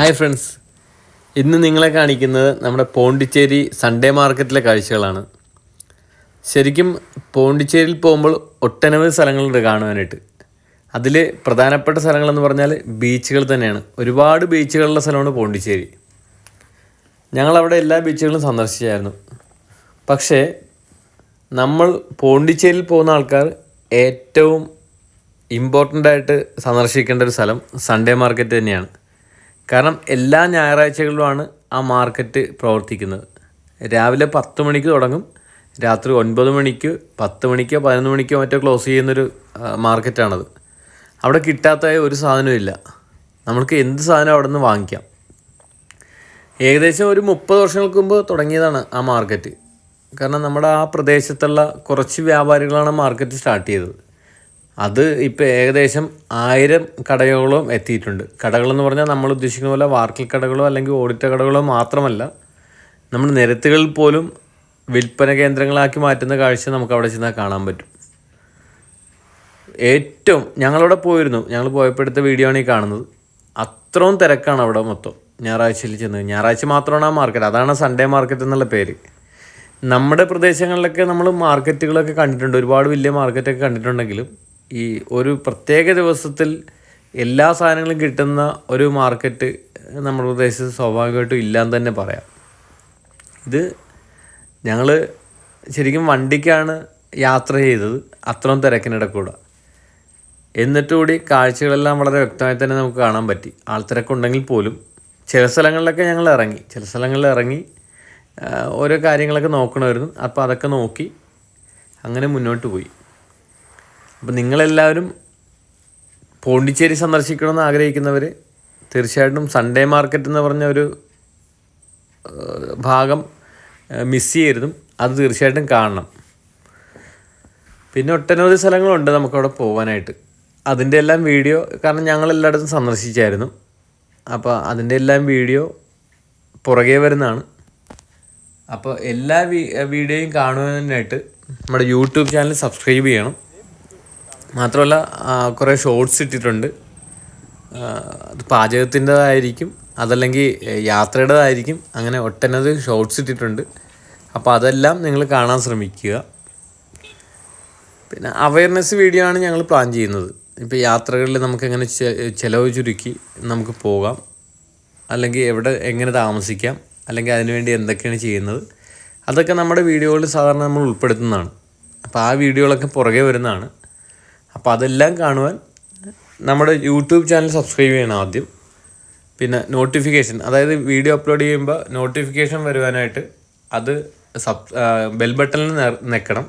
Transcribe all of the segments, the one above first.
Hi friends. ഇന്ന് നിങ്ങളെ കാണിക്കുന്നത് നമ്മുടെ പോണ്ടിച്ചേരി സൺഡേ മാർക്കറ്റിലെ കാഴ്ചകളാണ്. ശരിക്കും പോണ്ടിച്ചേരിയിൽ പോകുമ്പോൾ ഒട്ടനവധി സ്ഥലങ്ങളുണ്ട് കാണുവാനായിട്ട്. അതിൽ പ്രധാനപ്പെട്ട സ്ഥലങ്ങളെന്ന് പറഞ്ഞാൽ ബീച്ചുകൾ തന്നെയാണ്. ഒരുപാട് ബീച്ചുകളുള്ള സ്ഥലമാണ് പോണ്ടിച്ചേരി. ഞങ്ങളവിടെ എല്ലാ ബീച്ചുകളും സന്ദർശിച്ചായിരുന്നു. പക്ഷേ നമ്മൾ പോണ്ടിച്ചേരിയിൽ പോകുന്ന ആൾക്കാർ ഏറ്റവും ഇമ്പോർട്ടന്റ് ആയിട്ട് സന്ദർശിക്കേണ്ട ഒരു സ്ഥലം സൺഡേ മാർക്കറ്റ് തന്നെയാണ്. കാരണം എല്ലാ ഞായറാഴ്ചകളിലുമാണ് ആ മാർക്കറ്റ് പ്രവർത്തിക്കുന്നത്. രാവിലെ പത്ത് മണിക്ക് തുടങ്ങും. രാത്രി ഒൻപത് മണിക്ക് പത്ത് മണിക്കോ പതിനൊന്ന് മണിക്കോ മറ്റോ ക്ലോസ് ചെയ്യുന്നൊരു മാർക്കറ്റാണത്. അവിടെ കിട്ടാത്ത ഒരു സാധനവും ഇല്ല. നമ്മൾക്ക് എന്ത് സാധനം അവിടെ നിന്ന് വാങ്ങിക്കാം. ഏകദേശം ഒരു മുപ്പത് വർഷങ്ങൾക്ക് മുമ്പ് തുടങ്ങിയതാണ് ആ മാർക്കറ്റ്. കാരണം നമ്മുടെ ആ പ്രദേശത്തുള്ള കുറച്ച് വ്യാപാരികളാണ് മാർക്കറ്റ് സ്റ്റാർട്ട് ചെയ്തത്. അത് ഇപ്പോൾ ഏകദേശം ആയിരം കടകളും എത്തിയിട്ടുണ്ട്. കടകളെന്ന് പറഞ്ഞാൽ നമ്മൾ ഉദ്ദേശിക്കുന്ന പോലെ വാർക്കൽ കടകളോ അല്ലെങ്കിൽ ഓഡിറ്റ കടകളോ മാത്രമല്ല നമ്മൾ നിരത്തുകളിൽ പോലും വിൽപ്പന കേന്ദ്രങ്ങളാക്കി മാറ്റുന്ന കാഴ്ച നമുക്ക് അവിടെ ചെന്നാൽ കാണാൻ പറ്റും. ഏറ്റവും ഞങ്ങളവിടെ പോയിരുന്നു. ഞങ്ങൾ പോയപ്പോഴത്തെ വീഡിയോ ആണ് ഈ കാണുന്നത്. അത്രയും തിരക്കാണ് അവിടെ മൊത്തം ഞായറാഴ്ചയിൽ ചെന്ന്. ഞായറാഴ്ച മാത്രമാണ് ആ മാർക്കറ്റ്. അതാണ് സൺഡേ മാർക്കറ്റ് എന്നുള്ള പേര്. നമ്മുടെ പ്രദേശങ്ങളിലൊക്കെ നമ്മൾ മാർക്കറ്റുകളൊക്കെ കണ്ടിട്ടുണ്ട്. ഒരുപാട് വലിയ മാർക്കറ്റൊക്കെ കണ്ടിട്ടുണ്ടെങ്കിലും ഈ ഒരു പ്രത്യേക ദിവസത്തിൽ എല്ലാ സാധനങ്ങളും കിട്ടുന്ന ഒരു മാർക്കറ്റ് നമ്മുടെ പ്രദേശത്ത് സ്വാഭാവികമായിട്ടും ഇല്ലാന്ന് തന്നെ പറയാം. ഇത് ഞങ്ങൾ ശരിക്കും വണ്ടിക്കാണ് യാത്ര ചെയ്തത്. അത്രയും തിരക്കിനിടക്കൂടെ. എന്നിട്ട് കൂടി കാഴ്ചകളെല്ലാം വളരെ വ്യക്തമായി തന്നെ നമുക്ക് കാണാൻ പറ്റി. ആൾത്തിരക്കുണ്ടെങ്കിൽ പോലും ചില സ്ഥലങ്ങളിലൊക്കെ ഞങ്ങൾ ഇറങ്ങി. ചില സ്ഥലങ്ങളിൽ ഇറങ്ങി ഓരോ കാര്യങ്ങളൊക്കെ നോക്കണമായിരുന്നു. അപ്പോൾ അതൊക്കെ നോക്കി അങ്ങനെ മുന്നോട്ട് പോയി. അപ്പോൾ നിങ്ങളെല്ലാവരും പോണ്ടിച്ചേരി സന്ദർശിക്കണമെന്ന് ആഗ്രഹിക്കുന്നവർ തീർച്ചയായിട്ടും സൺഡേ മാർക്കറ്റ് എന്ന് പറഞ്ഞ ഒരു ഭാഗം മിസ് ചെയ്യരുതും. അത് തീർച്ചയായിട്ടും കാണണം. പിന്നെ ഒട്ടനവധി സ്ഥലങ്ങളുണ്ട് നമുക്കവിടെ പോകാനായിട്ട് അതിന്റെ എല്ലാം വീഡിയോ കാരണം ഞങ്ങൾ എല്ലായിടത്തും സന്ദർശിച്ചായിരുന്നു. അപ്പോൾ അതിന്റെ എല്ലാം വീഡിയോ പുറകെ വരുന്നതാണ്. അപ്പോൾ എല്ലാ വീഡിയോയും കാണുവാനായിട്ട് നമ്മുടെ യൂട്യൂബ് ചാനൽ സബ്സ്ക്രൈബ് ചെയ്യണം. മാത്രമല്ല കുറേ ഷോർട്സ് ഇട്ടിട്ടുണ്ട്. അത് പാചകത്തിന്റെതായിരിക്കും അതല്ലെങ്കിൽ യാത്രയുടേതായിരിക്കും. അങ്ങനെ ഒട്ടനവധി ഷോർട്സ് ഇട്ടിട്ടുണ്ട്. അപ്പോൾ അതെല്ലാം നിങ്ങൾ കാണാൻ ശ്രമിക്കുക. പിന്നെ അവയർനെസ് വീഡിയോ ആണ് ഞങ്ങൾ പ്ലാൻ ചെയ്യുന്നത്. ഇപ്പോൾ യാത്രകളിൽ നമുക്ക് എങ്ങനെ ചിലവ് ചുരുക്കി നമുക്ക് പോകാം. അല്ലെങ്കിൽ എവിടെ എങ്ങനെ താമസിക്കാം. അല്ലെങ്കിൽ അതിനുവേണ്ടി എന്തൊക്കെയാണ് ചെയ്യുന്നത്. അതൊക്കെ നമ്മുടെ വീഡിയോകളിൽ സാധാരണ നമ്മൾ ഉൾപ്പെടുത്തുന്നതാണ്. അപ്പോൾ ആ വീഡിയോകളൊക്കെ പുറകെ വരുന്നതാണ്. അപ്പോൾ അതെല്ലാം കാണുവാൻ നമ്മുടെ യൂട്യൂബ് ചാനൽ സബ്സ്ക്രൈബ് ചെയ്യണം ആദ്യം. പിന്നെ നോട്ടിഫിക്കേഷൻ അതായത് വീഡിയോ അപ്ലോഡ് ചെയ്യുമ്പോൾ നോട്ടിഫിക്കേഷൻ വരുവാനായിട്ട് അത് സബ് ബെൽ ബട്ടണിൽ നിൽക്കണം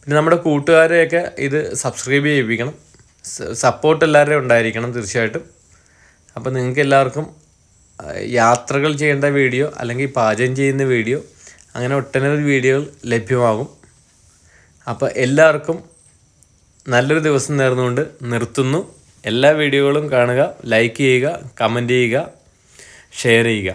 പിന്നെ നമ്മുടെ കൂട്ടുകാരെയൊക്കെ ഇത് സബ്സ്ക്രൈബ് ചെയ്യിപ്പിക്കണം. സപ്പോർട്ട് എല്ലാവരുടെയും ഉണ്ടായിരിക്കണം തീർച്ചയായിട്ടും. അപ്പോൾ നിങ്ങൾക്ക് എല്ലാവർക്കും യാത്രകൾ ചെയ്യേണ്ട വീഡിയോ അല്ലെങ്കിൽ പാചകം ചെയ്യുന്ന വീഡിയോ അങ്ങനെ ഒട്ടനവധി വീഡിയോകൾ ലഭ്യമാകും. അപ്പോൾ എല്ലാവർക്കും നല്ലൊരു ദിവസം നേർന്നുകൊണ്ട് നിർത്തുന്നു. എല്ലാ വീഡിയോകളും കാണുക ലൈക്ക് ചെയ്യുക കമന്റ് ചെയ്യുക ഷെയർ ചെയ്യുക.